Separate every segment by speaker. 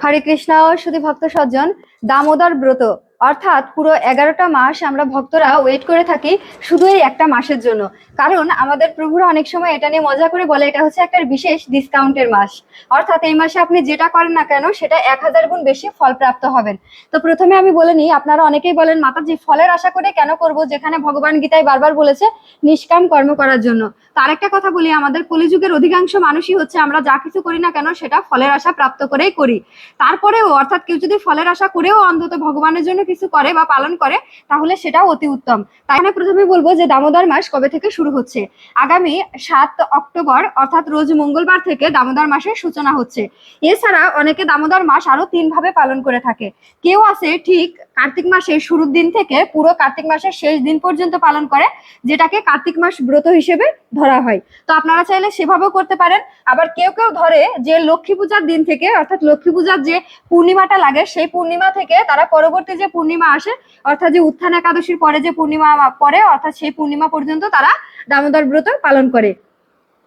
Speaker 1: হরে কৃষ্ণ শুধু ভক্ত সজ্জন দামোদর ব্রত। অর্থাৎ পুরো এগারোটা মাস আমরা ভক্তরা ওয়েট করে থাকি শুধু এই একটা মাসের জন্য। কারণ আমাদের প্রভুরা অনেক সময় এটা নিয়ে মজা করে বলে, এটা হচ্ছে একটা বিশেষ ডিসকাউন্টের মাস। অর্থাৎ এই মাসে আপনি যেটা করেন না কেন, সেটা এক হাজার গুণ বেশি ফল প্রাপ্ত হবেন। তো প্রথমে আমি বলে নিই, আপনারা অনেকেই বলেন, মাতাজি, ফলের আশা করে কেন করব? যেখানে ভগবান গীতায় বারবার বলেছে, নিষ্কাম কর্ম করার জন্য। তার একটা কথা বলি, আমাদের কলিযুগের অধিকাংশ মানুষই হচ্ছে, আমরা যা কিছু করি না কেন, সেটা ফলের আশা প্রাপ্ত করেই করি। তারপরেও, অর্থাৎ কেউ যদি ফলের আশা করেও অন্তত ভগবানের জন্য কিছু করে বা পালন করে, তাহলে সেটাও অতি উত্তম। তাই আমি প্রথমে বলব যে দামোদর মাস কবে থেকে শুরু হচ্ছে? আগামী সাত অক্টোবর, অর্থাৎ রোজ মঙ্গলবার থেকে দামোদর মাসের সূচনা হচ্ছে। এছাড়া অনেকে দামোদর মাস আরও তিন ভাবে পালন করে থাকে। কেউ আছে ঠিক কার্তিক মাসের শুরুর দিন থেকে পুরো কার্তিক মাসের শেষ দিন পর্যন্ত পালন করে, যেটাকে কার্তিক মাস ব্রত হিসেবে ধরা হয়। তো আপনারা চাইলে সেভাবেও করতে পারেন। আবার কেউ কেউ ধরে যে লক্ষ্মী পূজার দিন থেকে, অর্থাৎ লক্ষ্মী পূজার যে পূর্ণিমাটা লাগে, সেই পূর্ণিমা থেকে তারা পরবর্তী যে পূর্ণিমা আসে, অর্থাৎ যে উত্থান একাদশীর পরে যে পূর্ণিমা পরে অর্থাৎ সেই পূর্ণিমা পর্যন্ত তারা দামোদর ব্রত পালন করে।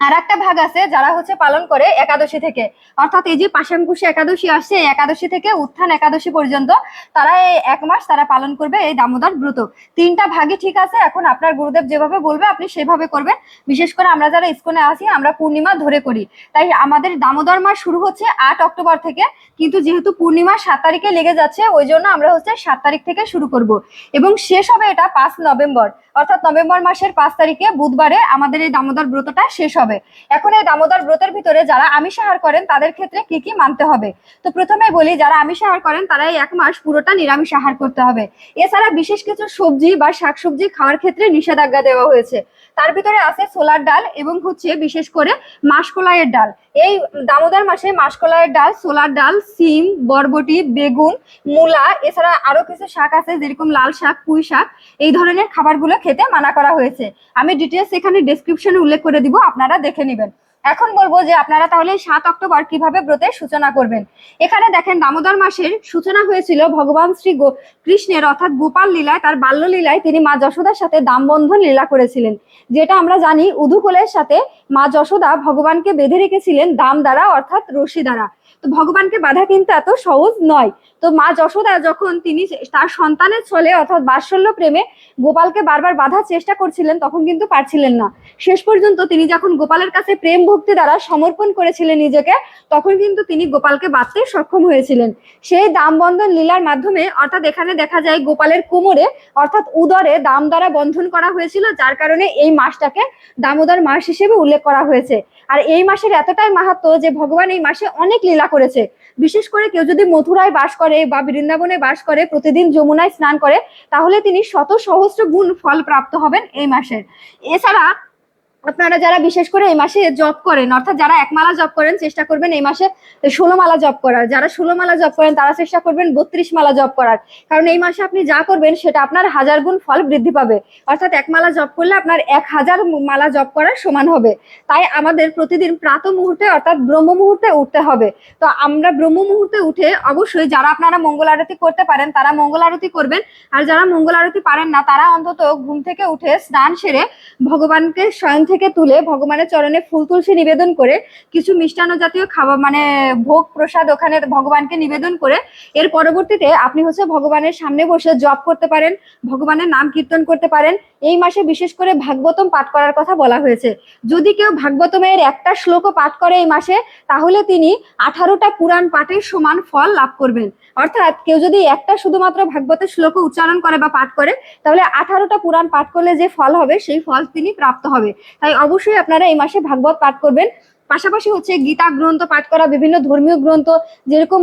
Speaker 1: আর একটা ভাগ আছে যারা হচ্ছে পালন করে একাদশী থেকে। অর্থাৎ এই যে পাশাঙ্কুশী একাদশী আসছে এই একাদশী থেকে উত্থান একাদশী পর্যন্ত তারা এই এক মাস তারা পালন করবে এই দামোদর ব্রত। তিনটা ভাগে ঠিক আছে, এখন আপনার গুরুদেব যেভাবে বলবে আপনি সেভাবে করবেন। বিশেষ করে আমরা যারা ইস্কনে আসি আমরা পূর্ণিমা ধরে করি। তাই আমাদের দামোদর মাস শুরু হচ্ছে আট অক্টোবর থেকে, কিন্তু যেহেতু পূর্ণিমা সাত তারিখে লেগে যাচ্ছে, ওই জন্য আমরা হচ্ছে সাত তারিখ থেকে শুরু করব। এবং শেষ হবে এটা পাঁচ নভেম্বর। অর্থাৎ নভেম্বর মাসের পাঁচ তারিখে বুধবারে আমাদের এই দামোদর ব্রতটা শেষ হবে। এখন এই দামোদর ব্রতের ভিতরে যারা আমিষ আহার করেন, তাদের ক্ষেত্রে কি কি মানতে হবে? তো প্রথমে বলি, যারা আমিষ আহার করেন তারা এই এক মাস পুরোটা নিরামিষ আহার করতে হবে। এছাড়া বিশেষ কিছু সবজি বা শাকসবজি খাওয়ার ক্ষেত্রে নিষেধাজ্ঞা দেওয়া হয়েছে। তার ভিতরে আছে সোলার ডাল এবং হচ্ছে বিশেষ করে মাসকলাইয়ের ডাল। এই দামোদর মাসে মাসকলাইয়ের ডাল সোলার ডাল, সিম, বরবটি, বেগুন, মূলা, এছাড়া আরও কিছু শাক আছে, যেরকম লাল শাক, পুঁই শাক, এই ধরনের খাবারগুলো খেতে মানা করা হয়েছে। আমি ডিটেলস এখানে ডিসক্রিপশনে উল্লেখ করে দিব, আপনারা দেখে নেবেন। এখন বলব যে আপনারা তাহলে সাত অক্টোবর কীভাবে ব্রতের সূচনা করবেন? এখানে দেখেন দামোদর মাসের সূচনা হয়েছিল ভগবান শ্রী কৃষ্ণের, অর্থাৎ গোপাল লীলায়, তার বাল্য লীলায় তিনি মা যশোদার সাথে দামবন্ধন লীলা করেছিলেন। যেটা আমরা জানি উদুকুলের সাথে মা যশোদা ভগবানকে বেঁধে রেখেছিলেন দাম দ্বারা, অর্থাৎ রশি দ্বারা। তো ভগবানকে বাধা কিন্তু এত সহজ নয়। তো মা যশোদা যখন তিনি তার সন্তানের ছলে অর্থাৎ বাৎসল্য প্রেমে গোপালকে বারবার বাধার চেষ্টা করছিলেন, তখন কিন্তু পারছিলেন না। শেষ পর্যন্ত তিনি যখন গোপালের কাছে প্রেম ভক্তি দ্বারা সমর্পণ করেছিলেন নিজেকে, তখন কিন্তু তিনি গোপালকে বাঁধতে সক্ষম হয়েছিলেন। সেই দাম বন্ধন লীলার মাধ্যমে অর্থাৎ এখানে দেখা যায় গোপালের কোমরে অর্থাৎ উদরে দাম দ্বারা বন্ধন করা হয়েছিল, যার কারণে এই মাসটাকে দামোদর মাস হিসেবে উল্লেখ করা হয়েছে। আর এই মাসের এতটাই মাহাত্ম যে ভগবান এই মাসে অনেক লীলা করেছে। বিশেষ করে কেউ যদি মথুরায় বাস করে বা বৃন্দাবনে বাস করে, প্রতিদিন যমুনায় স্নান করে, তাহলে তিনি শত সহস্র গুণ ফল প্রাপ্ত হবেন এই মাসের এছাড়া আপনারা যারা বিশেষ করে এই মাসে জব করেন, অর্থাৎ যারা এক মালা জব করেন, চেষ্টা করবেন এই মাসে ষোলো মালা জব করার। যারা ষোলো মালা জব করেন, তারা চেষ্টা করবেন বত্রিশ মালা জব করার। কারণ এই মাসে আপনি যা করবেন, সেটা আপনার হাজার গুণ ফল বৃদ্ধি পাবে। অর্থাৎ এক মালা জব করলে আপনার এক হাজার মালা জব করার সমান হবে। তাই আমাদের প্রতিদিন প্রাত মুহূর্তে, অর্থাৎ ব্রহ্ম মুহূর্তে উঠতে হবে। তো আমরা ব্রহ্ম মুহূর্তে উঠে অবশ্যই যারা আপনারা মঙ্গল আরতি করতে পারেন, তারা মঙ্গল আরতি করবেন। আর যারা মঙ্গল আরতি পারেন না, তারা অন্তত ঘুম থেকে উঠে স্নান সেরে ভগবানকে স্বয়ং থেকে তুলে ভগবানের চরণে ফুল তুলসী নিবেদন করে কিছু মিষ্টান্ন জাতীয় খাবার মানে ভোগ প্রসাদ ওখানে ভগবানকে নিবেদন করে এর পরবর্তীতে আপনি হচ্ছে ভগবানের সামনে বসে জপ করতে পারেন, ভগবানের নাম কীর্তন করতে পারেন। এই মাসে বিশেষ করে ভাগবতম পাঠ করার কথা বলা হয়েছে। যদি কেউ ভাগবতমের একটা শ্লোকও পাঠ করে এই মাসে, তাহলে তিনি আঠারোটা পুরাণ পাঠের সমান ফল লাভ করবেন। অর্থাৎ কেউ যদি একটা শুধুমাত্র ভাগবতের শ্লোক উচ্চারণ করে বা পাঠ করে, তাহলে আঠারোটা পুরাণ পাঠ করলে যে ফল হবে, সেই ফল তিনি প্রাপ্ত হবে। তাই অবশ্যই আপনারা এই মাসে ভাগবত পাঠ করবেন। পাশাপাশি হচ্ছে গীতা গ্রন্থ পাঠ করা, বিভিন্ন ধর্মীয় গ্রন্থ, যেরকম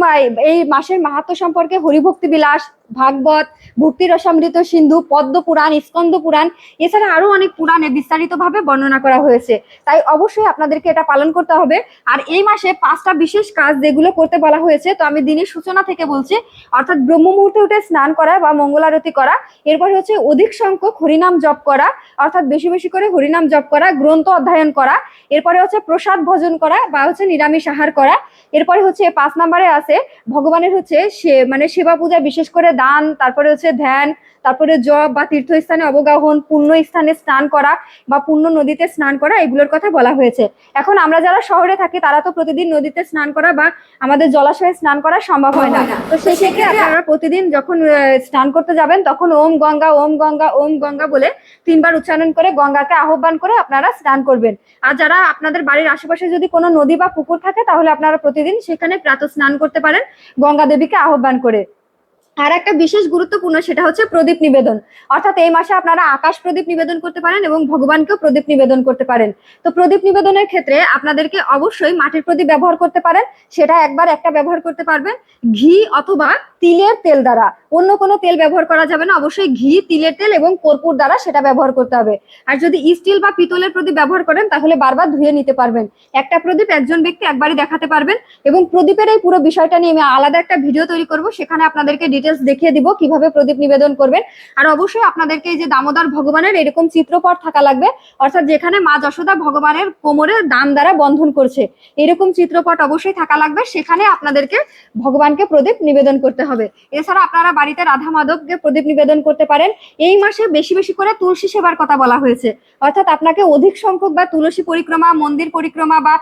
Speaker 1: এই মাসের মাহাত্ম সম্পর্কে হরিভক্তি বিলাস ভাগবত ভক্তি রসামৃত সিন্ধু, পদ্ম পুরাণ স্কন্দ পুরাণ, এছাড়া আরও অনেক পুরাণে বিস্তারিতভাবে বর্ণনা করা হয়েছে। তাই অবশ্যই আপনাদেরকে এটা পালন করতে হবে। আর এই মাসে পাঁচটা বিশেষ কাজ যেগুলো করতে বলা হয়েছে, তো আমি দিনের সূচনা থেকে বলছি। অর্থাৎ ব্রহ্ম মুহূর্তে উঠে স্নান করা বা মঙ্গলারতি করা, এরপরে হচ্ছে অধিক সংখ্যক হরিনাম জপ করা, অর্থাৎ বেশি বেশি করে হরিনাম জপ করা, গ্রন্থ অধ্যয়ন করা, এরপরে হচ্ছে প্রসাদ ভোজন করা বা হচ্ছে নিরামিষ আহার করা, এরপরে হচ্ছে পাঁচ নম্বরে আছে ভগবানের হচ্ছে মানে সেবা পূজা বিশেষ করে দান তারপরে হচ্ছে ধ্যান তারপরে জব বা তীর্থস্থানে অবগাহন পূর্ণ স্থানে স্নান করা বা পূর্ণ নদীতে স্নান করা এগুলোর কথা বলা হয়েছে। এখন আমরা যারা শহরে থাকি তারা তো প্রতিদিন নদীতে স্নান করা বা আমাদের জলাশয়ে স্নান করা সম্ভব হয় না। তো সেই ক্ষেত্রে আপনারা প্রতিদিন যখন স্নান করতে যাবেন তখন ওম গঙ্গা ওম গঙ্গা ওম গঙ্গা বলে তিনবার উচ্চারণ করে গঙ্গাকে আহ্বান করে আপনারা স্নান করবেন। আর যারা আপনাদের বাড়ির আশেপাশে যদি কোনো নদী বা পুকুর থাকে তাহলে আপনারা প্রতিদিন সেখানে প্রাত স্নান করতে পারেন গঙ্গা দেবীকে আহ্বান করে। আর একটা বিশেষ গুরুত্বপূর্ণ সেটা হচ্ছে প্রদীপ নিবেদন। অর্থাৎ এই মাসে আপনারা আকাশ প্রদীপ নিবেদন করতে পারেন এবং ভগবানকেও প্রদীপ নিবেদন করতে পারেন। তো প্রদীপ নিবেদনের ক্ষেত্রে আপনাদেরকে অবশ্যই মাটির প্রদীপ ব্যবহার করতে পারেন। সেটা একবার একটা ব্যবহার করতে পারবেন। ঘি অথবা তিলের তেল দ্বারা। অন্য কোনো তেল ব্যবহার করা যাবে না। অবশ্যই ঘি, তিলের তেল এবং কর্পূর দ্বারা সেটা ব্যবহার করতে হবে। আর যদি স্টিল বা পিতলের প্রদীপ ব্যবহার করেন, তাহলে বারবার ধুয়ে নিতে পারবেন। একটা প্রদীপ একজন ব্যক্তি একবারই দেখাতে পারবেন এবং প্রদীপের এই পুরো বিষয়টা নিয়ে আমি আলাদা একটা ভিডিও তৈরি করব। সেখানে আপনাদেরকে ডিটেলস দেখিয়ে দিব কীভাবে প্রদীপ নিবেদন করবেন। আর অবশ্যই আপনাদেরকে এই যে দামোদর ভগবানের এরকম চিত্রপট থাকা লাগবে। অর্থাৎ যেখানে মা যশোদা ভগবানের কোমরে দাম দ্বারা বন্ধন করছে, এরকম চিত্রপট অবশ্যই থাকা লাগবে। সেখানে আপনাদেরকে ভগবানকে প্রদীপ নিবেদন করতে হবে। এছাড়া আপনারা বাড়িতে রাধা মাধবকে প্রদীপ নিবেদন করতে পারেন। এই মাসে বেশি বেশি করে তুলসী সেবার কথা বলা হয়েছে। অর্থাৎ আপনাকে অধিক সংখ্যক বা তুলসী পরিক্রমা, মন্দির পরিক্রমা বা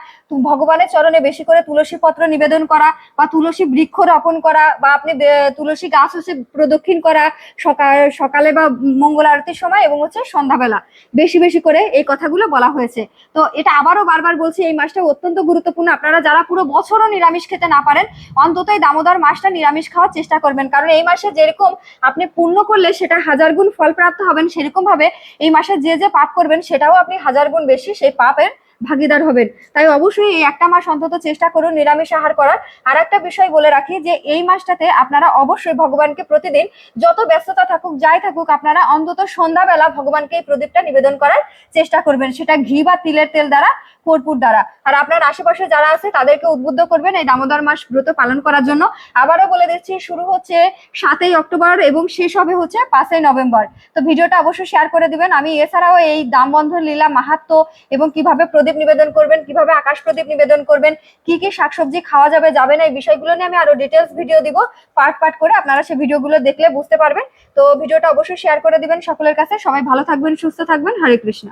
Speaker 1: ভগবানের চরণে বেশি করে তুলসী পত্র নিবেদন করা বা তুলসী বৃক্ষ রোপণ করা বা আপনি তুলসী গাছ হচ্ছে প্রদক্ষিণ করা, সকাল, সকালে বা মঙ্গল আরতির সময় এবং হচ্ছে সন্ধ্যাবেলা। বেশি বেশি করে এই কথাগুলো বলা হয়েছে। তো এটা আবারও বারবার বলছি, এই মাসটা অত্যন্ত গুরুত্বপূর্ণ। আপনারা যারা পুরো বছরও নিরামিষ খেতে না পারেন অন্তত এই দামোদর মাসটা নিরামিষ খাওয়ার চেষ্টা করবেন। কারণ এই মাসে যেরকম আপনি পূর্ণ করলে সেটা হাজার গুণ ফল প্রাপ্ত হবেন সেরকম ভাবে এই মাসে যে যে পাপ করবেন, সেটাও আপনি হাজার গুণ বেশি সেই পাপের ভাগিদার হবেন। তাই অবশ্যই এই একটা মাস অন্তত চেষ্টা করুন নিরামিষ আহার করার। আর একটা বিষয় বলে রাখি যে, এই মাসটাতে আপনারা অবশ্যই ভগবানকে প্রতিদিন যত ব্যস্ততা থাকুক, যাই থাকুক, আপনারা অন্তত সন্ধ্যাবেলা ভগবানকে এই প্রদীপটা নিবেদন করার চেষ্টা করবেন। সেটা ঘি বা তিলের তেল দ্বারা, কর্পূর দ্বারা। আর আপনার আশেপাশে যারা আছে, তাদেরকে উদ্বুদ্ধ করবেন এই দামোদর মাস ব্রত পালন করার জন্য। আবারও বলে দিচ্ছি, শুরু হচ্ছে সাতই অক্টোবর এবং শেষ হবে হচ্ছে পাঁচই নভেম্বর। তো ভিডিওটা অবশ্যই শেয়ার করে দিবেন। আমি এছাড়াও এই দামবন্ধন লীলা মাহাত্ম এবং কীভাবে প্রদীপ নিবেদন করবেন, কীভাবে আকাশ প্রদীপ নিবেদন করবেন, কি কি শাকসবজি খাওয়া যাবে যাবে না, এই বিষয়গুলো নিয়ে আমি আরও ডিটেলস ভিডিও দিব পার্ট পার্ট করে আপনারা সেই ভিডিওগুলো দেখলে বুঝতে পারবেন। তো ভিডিওটা অবশ্যই শেয়ার করে দিবেন সকলের কাছে। সবাই ভালো থাকবেন, সুস্থ থাকবেন। হরে কৃষ্ণ।